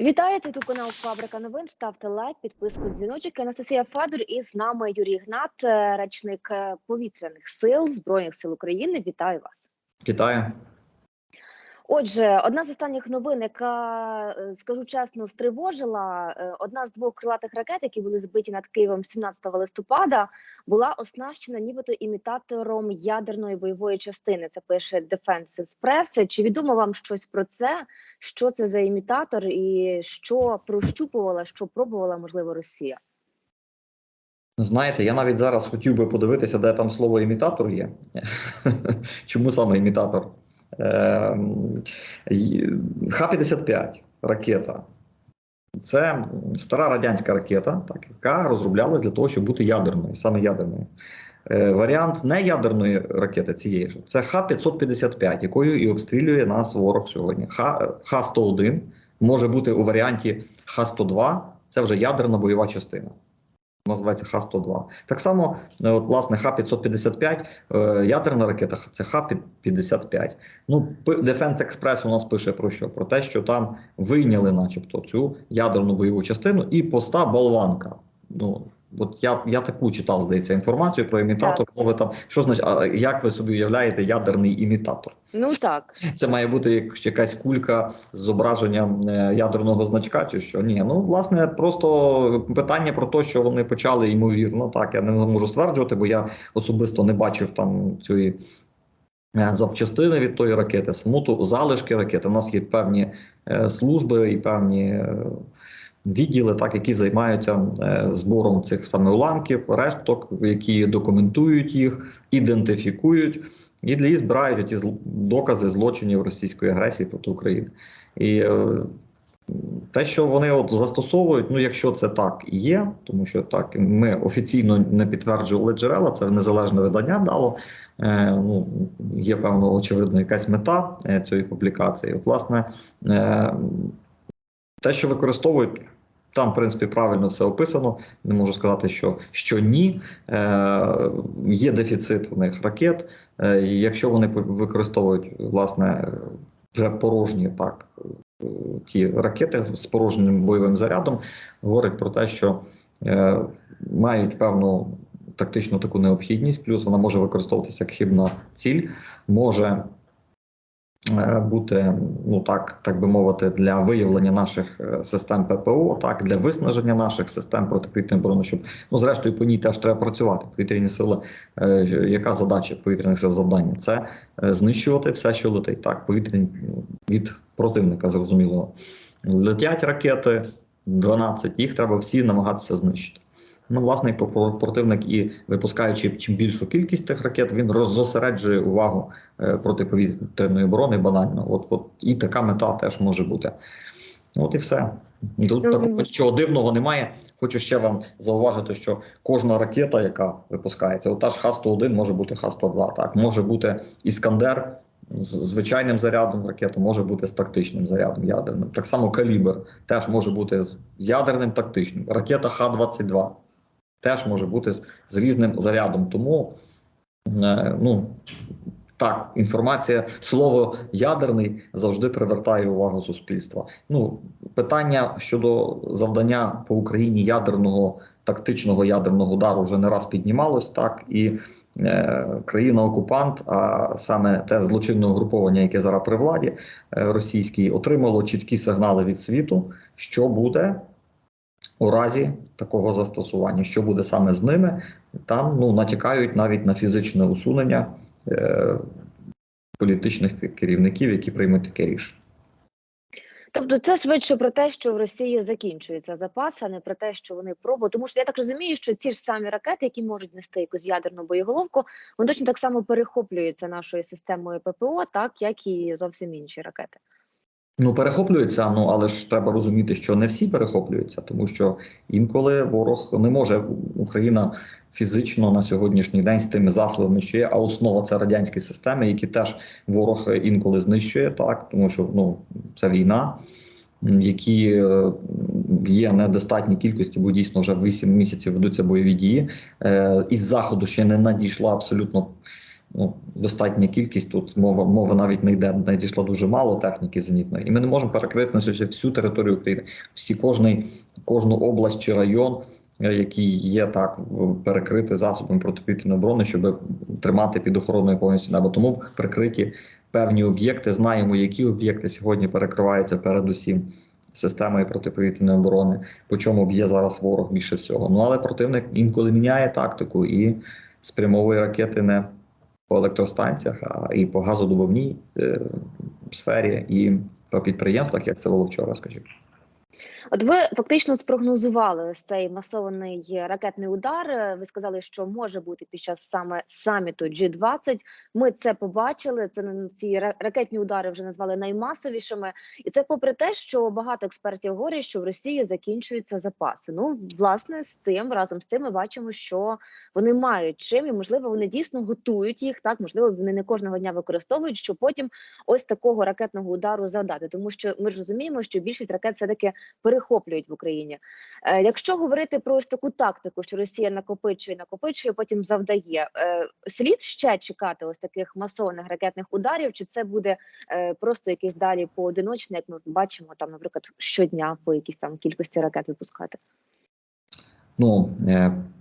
Вітаю, це тут канал Фабрика новин. Ставте лайк, підписку, дзвіночок. Анастасія Федор і з нами Юрій Гнат, е, речник е, повітряних сил Збройних сил України. Вітаю вас. Вітаю. Отже, одна з останніх новин, яка е, скажу чесно, стривожила. е, Одна з двох крилатих ракет, які були збиті над Києвом 17 листопада, була оснащена нібито імітатором ядерної бойової частини. Це пише Defense Express. Чи відомо вам щось про це? Що це за імітатор, і що прощупувала, що пробувала можливо Росія? Знаєте, я навіть зараз хотів би подивитися, де там слово імітатор є. Чому саме імітатор? Ем, й- Х-55 ракета. Це стара радянська ракета, так, яка розроблялась для того, щоб бути ядерною, саме ядерною. Е, Варіант неядерної ракети цієї ж це Х-555, якою і обстрілює нас ворог сьогодні. Х-101 може бути у варіанті Х-102, це вже ядерна бойова частина. Називається Х-102. Так само, е, от, власне, Х-555, е, ядерна ракета це Х-55. Ну, Defense Express у нас пише про що? Про те, що там вийняли, начебто, цю ядерну бойову частину і поста болванка. Ну, от я, я таку читав, здається, інформацію про імітатор. Мови там, що значить, а як ви собі уявляєте ядерний імітатор? Ну так, Це має бути як- якась кулька з зображенням е, ядерного значка, чи що? Ні, ну власне, просто питання про те, що вони почали ймовірно. Так, я не можу стверджувати, бо я особисто не бачив там цієї. е, Запчастини від тої ракети, саму залишки ракети. У нас є певні е, служби і певні відділи, так які займаються е, збором цих саме уламків, решток, які документують їх, ідентифікують і для їх збирають ті докази злочинів російської агресії проти України. І е, те, що вони от застосовують, ну якщо це так і є, тому що так ми офіційно не підтверджували джерела, це незалежне видання дало. Е, ну, є певно, очевидно, якась мета е, цієї публікації. От, власне, е, те, що використовують. Там, в принципі, правильно все описано. Не можу сказати, що, що ні. Е, є дефіцит у них ракет. Е, якщо вони використовують власне вже порожні так е, ті ракети з порожнім бойовим зарядом, говорить про те, що е, мають певну тактичну таку необхідність, плюс вона може використовуватися як хибна ціль, може бути, ну так, так би мовити, для виявлення наших е, систем ППО, так, для виснаження наших систем протиповітряної оборони, щоб ну, зрештою по ній теж треба працювати. Повітряні сили, е, яка задача повітряних сил завдання? Це е, знищувати все, що летить. Так, повітряні від противника, зрозуміло. Летять ракети 12, їх треба всі намагатися знищити. Ну, власне, противник і випускаючи чим більшу кількість тих ракет, він роззосереджує увагу е, протиповітряної оборони банально. От, от і така мета теж може бути. От і все. Тут такого нічого дивного немає. Хочу ще вам зауважити, що кожна ракета, яка випускається, от та ж Х-101 може бути Х-102, так може бути Іскандер з звичайним зарядом ракети, може бути з тактичним зарядом ядерним. Так само калібр теж може бути з з ядерним тактичним. Ракета Х-22 теж може бути з, різним зарядом. Тому е, ну, так, інформація, слово ядерний завжди привертає увагу суспільства. Ну, питання щодо завдання по Україні ядерного тактичного ядерного удару вже не раз піднімалось так, і е, країна-окупант, а саме те злочинне угруповання, яке зараз при владі е, російській, отримало чіткі сигнали від світу, що буде. У разі такого застосування, що буде саме з ними, там ну натякають навіть на фізичне усунення е, політичних керівників, які приймуть таке рішення. тобто це швидше про те, що в Росії закінчується запас, а не про те, що вони пробують. Тому що я так розумію, що ті ж самі ракети, які можуть нести якусь ядерну боєголовку, вони точно так само перехоплюються нашою системою ППО, так як і зовсім інші ракети. Ну, перехоплюються, ну але ж треба розуміти, що не всі перехоплюються, тому що інколи ворог не може Україна фізично на сьогоднішній день з тими засобами, що є, а основа це радянські системи, які теж ворог інколи знищує, так тому що ну це війна. Які е, є недостатній кількості, бо дійсно вже 8 місяців ведуться бойові дії. Е, Із заходу ще не надійшла абсолютно ну, достатня кількість. Тут мова мова навіть не йде. Надійшло дуже мало техніки зенітної, і ми не можемо перекрити на сьогодні всю територію України, всі кожний, кожну область чи район, е, який є так перекрити засобами протиповітряної оборони, щоб тримати під охороною повністю небо. Тому прикриті певні об'єкти. Знаємо, які об'єкти сьогодні перекриваються передусім системою протиповітряної оборони, по чому б'є зараз ворог більше всього. Ну але противник інколи міняє тактику і спрямовує ракети не по електростанціях, а і по газодобувній е, сфері, і по підприємствах, як це було вчора, скажімо. От ви фактично спрогнозували ось цей масований ракетний удар. Е, Ви сказали, що може бути під час саме саміту G20. Ми це побачили. Це ці ракетні удари вже назвали наймасовішими, і це попри те, що багато експертів говорять, що в Росії закінчуються запаси. Ну, власне, з цим разом з тим ми бачимо, що вони мають чим, і можливо вони дійсно готують їх. Так можливо, вони не кожного дня використовують, що потім ось такого ракетного удару завдати, тому що ми ж розуміємо, що більшість ракет все таки перехоплюють в Україні. Е, якщо говорити про ось таку тактику, що Росія накопичує, накопичує, потім завдає, е, слід ще чекати ось таких масованих ракетних ударів, чи це буде е, просто якийсь далі поодиночне, як ми бачимо там, наприклад, щодня по якійсь там кількості ракет випускати? Ну,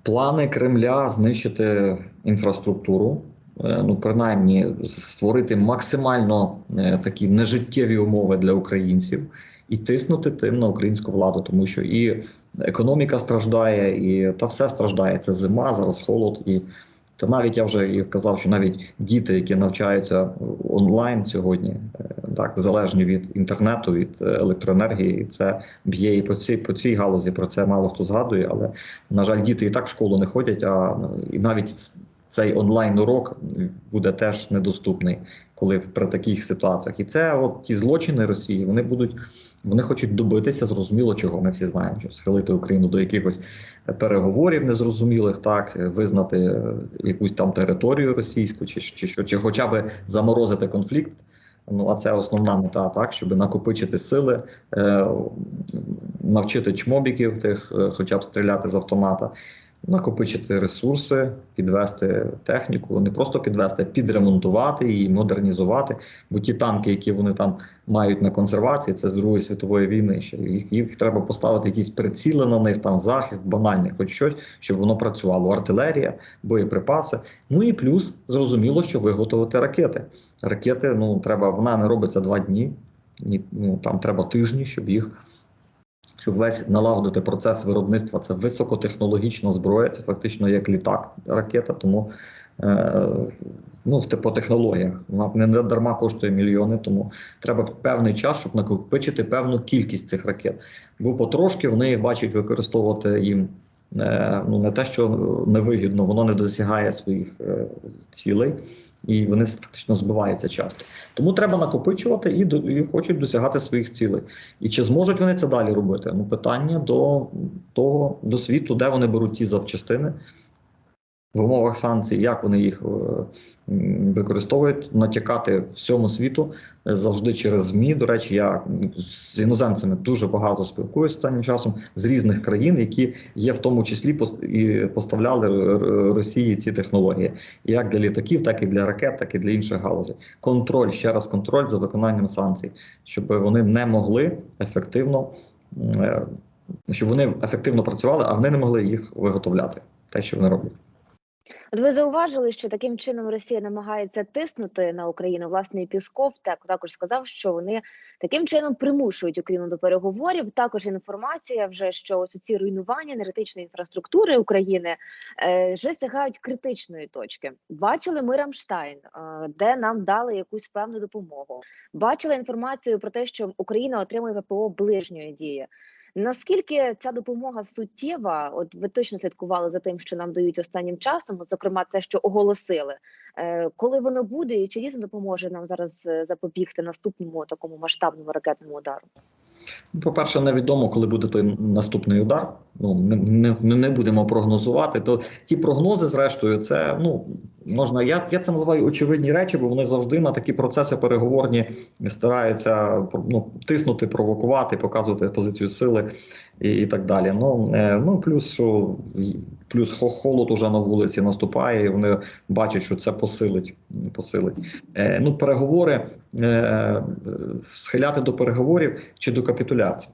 плани Кремля знищити інфраструктуру, ну принаймні створити максимально такі нежиттєві умови для українців і тиснути тим на українську владу, тому що і економіка страждає, і та все страждає. Це зима, зараз холод і. Та навіть я вже і казав, що навіть діти, які навчаються онлайн сьогодні, е, так залежні від інтернету, від е, електроенергії, це б'є і по цій по цій галузі. Про це мало хто згадує, але на жаль, діти і так в школу не ходять. А і навіть цей онлайн урок буде теж недоступний, коли при таких ситуаціях. І це от ті злочини Росії, вони будуть. Вони хочуть добитися, зрозуміло, чого ми всі знаємо, що схилити Україну до якихось переговорів незрозумілих, так визнати е, якусь там територію російську, чи, чи що, чи хоча б заморозити конфлікт. Ну а це основна мета, так щоб накопичити сили, е, навчити чмобіків тих, е, хоча б стріляти з автомата, накопичити ресурси, підвести техніку, не просто підвести, а підремонтувати її, модернізувати. Бо ті танки, які вони там мають на консервації, це з Другої світової війни. Ще їх, їх треба поставити якісь приціли на них, там захист, банальний, хоч щось, щоб воно працювало. Артилерія, боєприпаси. Ну і плюс зрозуміло, що виготовити ракети. Ракети, ну треба, вона не робиться два дні. Ні, ну там треба тижні, щоб їх щоб весь налагодити процес виробництва. Це високотехнологічна зброя, це фактично як літак, ракета. Тому е, ну, по технологіях вона не дарма коштує мільйони, тому треба певний час, щоб накопичити певну кількість цих ракет. Бо потрошки вони їх бачать використовувати їм. Е, Ну, не те, що невигідно, воно не досягає своїх е, цілей, і вони фактично збиваються часто. Тому треба накопичувати і, і хочуть досягати своїх цілей. І чи зможуть вони це далі робити? Ну, питання до того до світу, де вони беруть ті запчастини в умовах санкцій, як вони їх е, використовують, натякати всьому світу е, завжди через ЗМІ. До речі, я з іноземцями дуже багато спілкуюся останнім часом з різних країн, які є в тому числі і поставляли Росії ці технології, як для літаків, так і для ракет, так і для інших галузей. Контроль ще раз контроль за виконанням санкцій, щоб вони не могли ефективно. е, Щоб вони ефективно працювали, а вони не могли їх виготовляти, те, що вони роблять. От ви зауважили, що таким чином Росія намагається тиснути на Україну. Власне, і Пісков так також сказав, що вони таким чином примушують Україну до переговорів. Також інформація вже що ось ці руйнування енергетичної інфраструктури України е, вже сягають критичної точки. Бачили ми Рамштайн, е, де нам дали якусь певну допомогу. Бачили інформацію про те, що Україна отримує ВПО ближньої дії. Наскільки ця допомога суттєва? От ви точно слідкували за тим, що нам дають останнім часом, зокрема, це що оголосили. Е, коли воно буде, і чи дійсно допоможе нам зараз е, запобігти наступному такому масштабному ракетному удару? Ну, По-перше, невідомо, коли буде той наступний удар. ну не, не, не будемо прогнозувати. То ті прогнози, зрештою, це ну можна. Я, я це називаю очевидні речі, бо вони завжди на такі процеси переговорні стараються ну, тиснути, провокувати, показувати позицію сили і, і так далі. Ну, е, ну плюс що плюс хо- холод уже на вулиці наступає, і вони бачать, що це посилить. посилить. Е, ну, переговори е, схиляти до переговорів чи до капітуляції.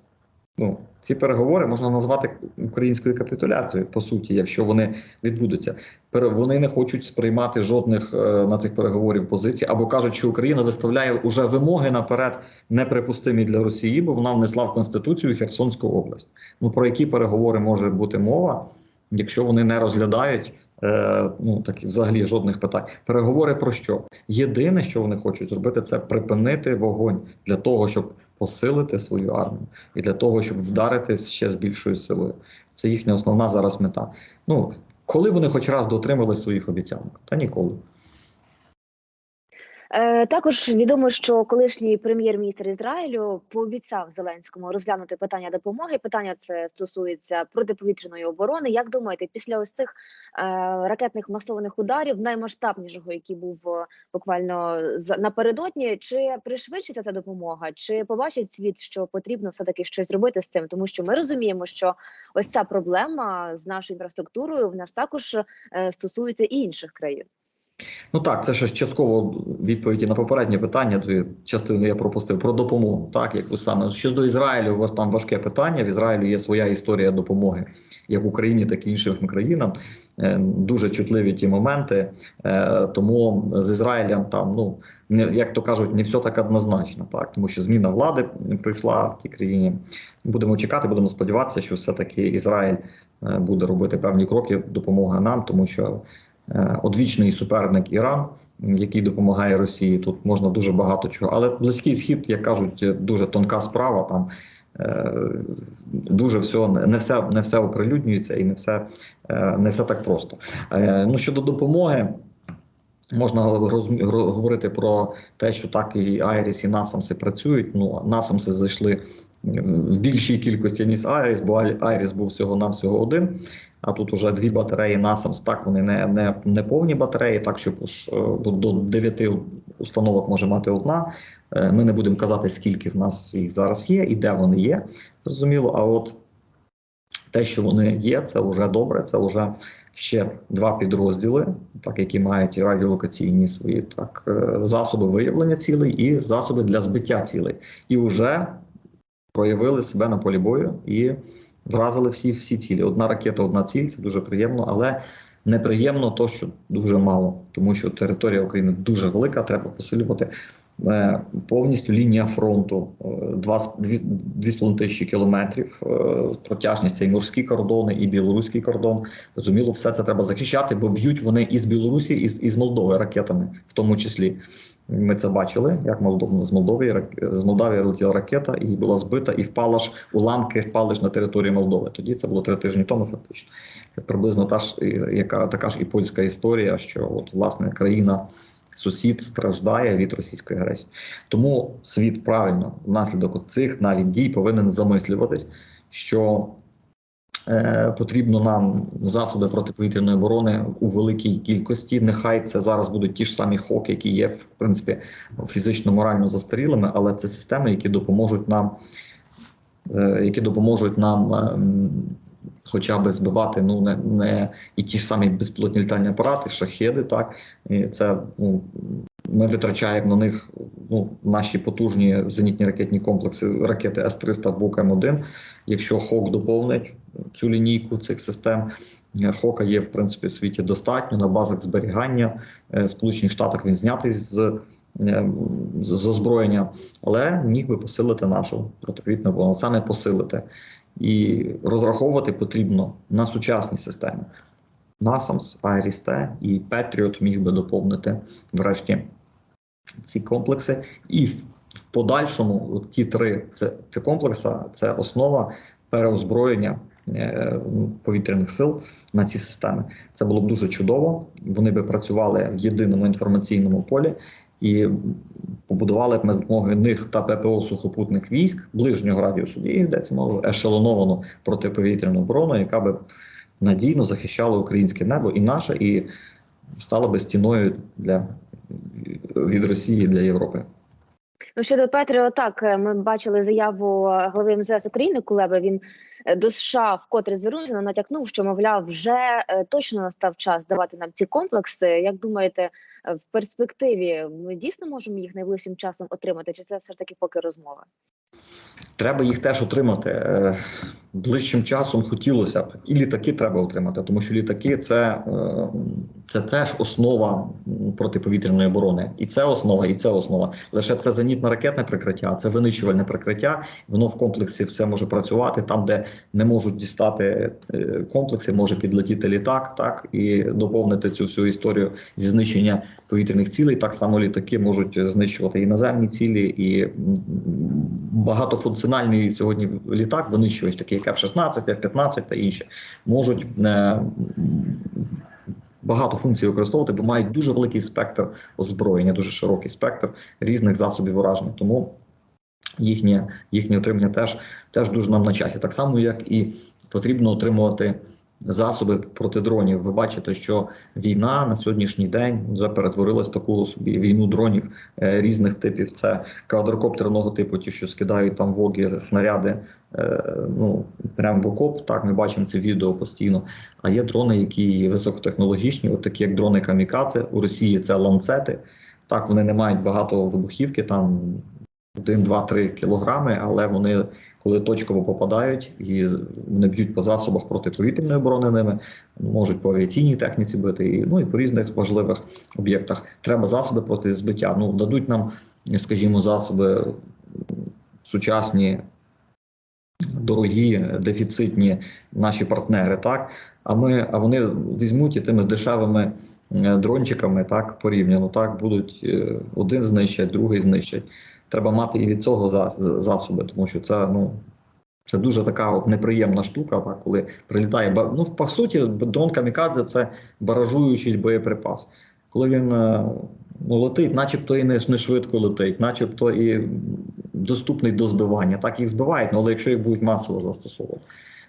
Ну, ці переговори можна назвати українською капітуляцією, по суті, якщо вони відбудуться. Вони не хочуть сприймати жодних е, на цих переговорів позицій, або кажуть, що Україна виставляє уже вимоги наперед неприпустимі для Росії, бо вона внесла в конституцію Херсонську область. Ну про які переговори може бути мова, якщо вони не розглядають е, ну так взагалі жодних питань. Переговори про що? Єдине, що вони хочуть зробити, це припинити вогонь для того, щоб посилити свою армію і для того, щоб вдарити ще з більшою силою. Це їхня основна зараз мета. Ну коли вони хоч раз дотримали своїх обіцянок, та ніколи. Е, Також відомо, що колишній прем'єр-міністр Ізраїлю пообіцяв Зеленському розглянути питання допомоги. Питання це стосується протиповітряної оборони. Як думаєте, після ось цих е, ракетних масованих ударів, наймасштабнішого, який був е, буквально напередодні, чи пришвидшиться ця допомога, чи побачить світ, що потрібно все таки щось зробити з цим? Тому що ми розуміємо, що ось ця проблема з нашою інфраструктурою в нас також стосується і інших країн. Ну так, це ж частково відповіді на попереднє питання. частину я пропустив про допомогу. Так, як ви саме щодо Ізраїлю, у вас там важке питання. В Ізраїлю є своя історія допомоги, як Україні, так і іншим країнам. Е, Дуже чутливі ті моменти. Е, Тому з Ізраїлем там, ну не як то кажуть, не все так однозначно, так тому що зміна влади прийшла в тій країні. Будемо чекати, будемо сподіватися, що все таки Ізраїль е, буде робити певні кроки допомоги нам, тому що. Е, одвічний суперник Іран, який допомагає Росії. Тут можна дуже багато чого. Але близький схід, як кажуть, дуже тонка справа. Там е, дуже все не все не все оприлюднюється і не все е, не все так просто. Ну щодо допомоги. Можна говорити про те, що так і Айріс, і Насамси працюють. Ну Насамси зайшли в більшій кількості ніж Айріс, бо Айріс був всього навсього один. А тут уже дві батареї NASAMS, так вони не, не, не повні батареї, так що ж, е, до 9 установок може мати одна. Е, Ми не будемо казати, скільки в нас їх зараз є і де вони є. Зрозуміло, а от те, що вони є, це вже добре. Це вже ще два підрозділи, так які мають радіолокаційні свої так е, засоби виявлення цілей і засоби для збиття цілей. І вже проявили себе на полі бою і вразили всі всі цілі. Одна ракета, одна ціль це дуже приємно, але неприємно то, що дуже мало, тому що територія України дуже велика, треба посилювати. Е, Повністю лінія фронту е, два з- дві- дві з половиною тисячі кілометрів. е, Протяжність це і морські кордони, і білоруський кордон. Зрозуміло, все це треба захищати, бо б'ють вони із Білорусі, і з Молдови ракетами, в тому числі. Ми це бачили, як з Молдови з Молдавії летіла ракета і була збита, і впала ж уламки впали ж на території Молдови. Тоді це було три тижні тому, фактично. Це приблизно та ж яка така ж і польська історія, що от власне країна. Сусід страждає від російської агресії, тому світ правильно внаслідок цих навіть дій повинен замислюватись, що потрібно нам засоби протиповітряної оборони у великій кількості. Нехай це зараз будуть ті ж самі хоки, які є в принципі фізично морально застарілими, але це системи, які допоможуть нам, е, які допоможуть нам. Хоча б збивати ну не, не і ті самі безпілотні літальні апарати, шахеди, так і це ну ми витрачаємо на них ну наші потужні зенітні ракетні комплекси, ракети С-300 Бук М1. Якщо ХОК доповнить цю лінійку цих систем, е, Хока є в принципі в світі достатньо на базах зберігання. Е, Сполучених Штатах він знятий з, е, з, з озброєння, але міг би посилити нашу протиповітряну оборону, саме посилити. І розраховувати потрібно на сучасні системи. NASAMS, IRIS-T і Patriot міг би доповнити врешті ці комплекси. І в подальшому ті три це, ці комплекси це основа переозброєння е, повітряних сил на ці системи. Це було б дуже чудово. Вони би працювали в єдиному інформаційному полі. І побудували б ми з допомогою них та ППО сухопутних військ ближнього радіусу дії, йдеться мова ешелоновану протиповітряну оборону, яка би надійно захищала українське небо і наше, і стала би стіною для від Росії для Європи. Ну щодо Петріо, так е, ми бачили заяву голови МЗС України Кулеба. Він е, до США вкотре звернувся, натякнув, що мовляв, вже е, точно настав час давати нам ці комплекси. Як думаєте, е, в перспективі ми дійсно можемо їх найближчим часом отримати? Чи це все ж таки поки розмова? Треба їх теж отримати. Е, Ближчим часом хотілося б. І літаки треба отримати, тому що літаки це, е, це теж основа протиповітряної оборони. І це основа, і це основа. Лише це зенітно-ракетне прикриття, це винищувальне прикриття. Воно в комплексі все може працювати. Там, де не можуть дістати е, комплекси, може підлетіти літак, так і доповнити цю всю історію зі знищення повітряних цілей. Так само літаки можуть знищувати і наземні цілі, і багатофункціональний сьогодні літак, винищувач, такі, як F-16, F-15 та інші, можуть е, багато функцій використовувати, бо мають дуже великий спектр озброєння, дуже широкий спектр різних засобів ураження. Тому їхнє, їхнє отримання теж, теж дуже нам на часі. Так само, як і потрібно отримувати засоби проти дронів. Ви бачите, що війна на сьогоднішній день вже перетворилась в таку собі війну дронів е, різних типів. Це квадрокоптерного типу, ті, що скидають там воги, снаряди. е, Ну прямо в окоп. Так, ми бачимо це відео постійно. А є дрони, які високотехнологічні, от такі як дрони камікадзе. У Росії це ланцети. Так, вони не мають багато вибухівки, там 1, 2, 3 кілограми, але вони, коли точково попадають і вони б'ють по засобах протиповітряної оборони ними, можуть по авіаційній техніці бити, і, ну і по різних важливих об'єктах. Треба засоби проти збиття. Ну, дадуть нам, скажімо, засоби сучасні, дорогі, дефіцитні наші партнери, так? А ми, а вони візьмуть і тими дешевими дрончиками так порівняно, так будуть е, один знищать, другий знищать. Треба мати і від цього засоби, тому що це ну. Це дуже така от неприємна штука, так, коли прилітає Ну, по суті, дрон камікадзе це баражуючий боєприпас. Коли він е, ну, летить, начебто і не, не швидко летить, начебто і доступний до збивання. Так їх збивають, ну, але якщо їх будуть масово застосовувати.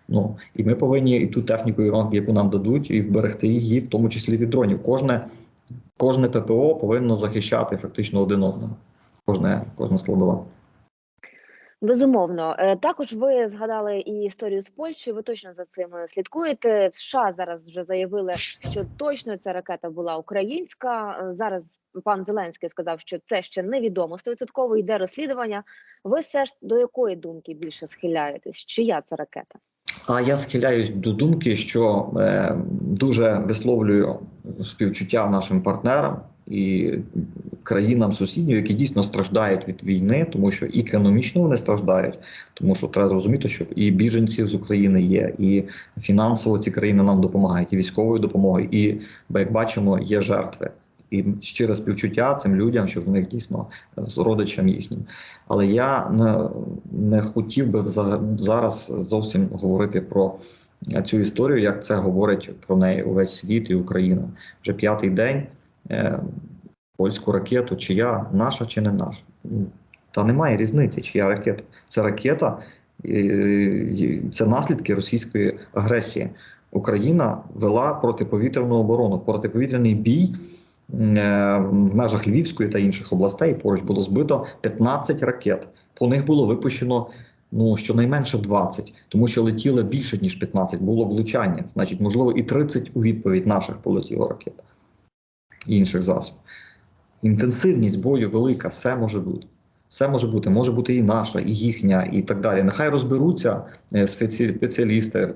Ну і ми повинні і ту техніку, яку нам дадуть, і вберегти її, в тому числі від дронів. Кожне, кожне ППО повинно захищати фактично один одного. Кожне, кожна складова. Безумовно, Е, також ви згадали і історію з Польщею. Ви точно за цим е, слідкуєте. В США зараз вже заявили, що точно ця ракета була українська. Е, Зараз пан Зеленський сказав, що це ще невідомо. Стовідсотково йде розслідування. Ви все ж до якої думки більше схиляєтесь? Чия це ракета? А я схиляюсь до думки, що е, дуже висловлюю співчуття нашим партнерам і країнам сусідів, які дійсно страждають від війни, тому що і економічно вони страждають, тому що треба зрозуміти, що і біженці з України є, і фінансово ці країни нам допомагають, і військовою допомогою, і як бачимо, є жертви. І щире співчуття цим людям, що в них дійсно е, з родичам їхнім. Але я не, не хотів би зараз зовсім говорити про цю історію, як це говорить про неї увесь світ і Україна. Вже п'ятий день е, польську ракету, чия наша чи не наша. Та немає різниці, чия ракета. Це ракета, е, е, це наслідки російської агресії. Україна вела протиповітряну оборону, протиповітряний бій. Е, В межах Львівської та інших областей поруч було збито 15 ракет. По них було випущено ну щонайменше 20, тому що летіло більше ніж 15, було влучання. Значить, можливо, і 30 у відповідь наших полетіло ракет і інших засобів. Інтенсивність бою велика, все може бути. Все може бути, може бути і наша, і їхня, і так далі. Нехай розберуться е, спеціалісти,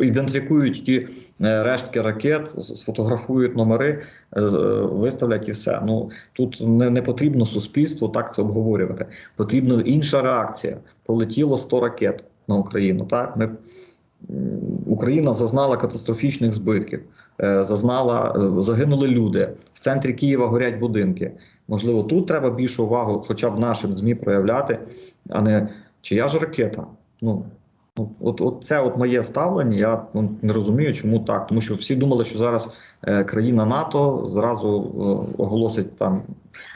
ідентифікують ті е, рештки ракет, сфотографують номери, е, виставлять і все. Ну тут не, не потрібно суспільству так це обговорювати. Потрібна інша реакція. Полетіло 100 ракет на Україну. Так ми Україна зазнала катастрофічних збитків, зазнала загинули люди. В центрі Києва горять будинки. Можливо, тут треба більшу увагу, хоча б нашим змі проявляти, а не чия ж ракета. Ну Ну, от, от це от моє ставлення. Я ну, не розумію, чому так. Тому що всі думали, що зараз е, країна НАТО зразу е, оголосить там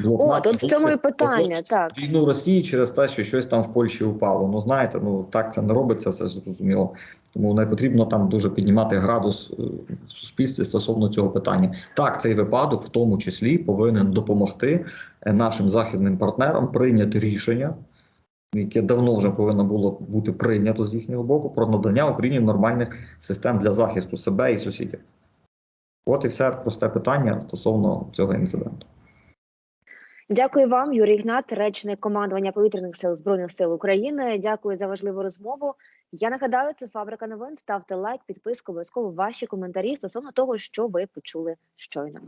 блок О, НАТО тут в цьому і питання, так. війну Росії через те, що щось там в Польщі упало. Ну знаєте, ну так це не робиться, це зрозуміло. Тому не потрібно там дуже піднімати градус е, в суспільстві стосовно цього питання. Так, цей випадок в тому числі повинен допомогти е, нашим західним партнерам прийняти рішення, яке давно вже повинно було бути прийнято з їхнього боку про надання Україні нормальних систем для захисту себе і сусідів. От і все просте питання стосовно цього інциденту. Дякую вам, Юрій Ігнат, речник командування повітряних сил збройних сил України. Дякую за важливу розмову. Я нагадаю, це фабрика новин. Ставте лайк, підписку, обов'язково ваші коментарі стосовно того, що ви почули щойно.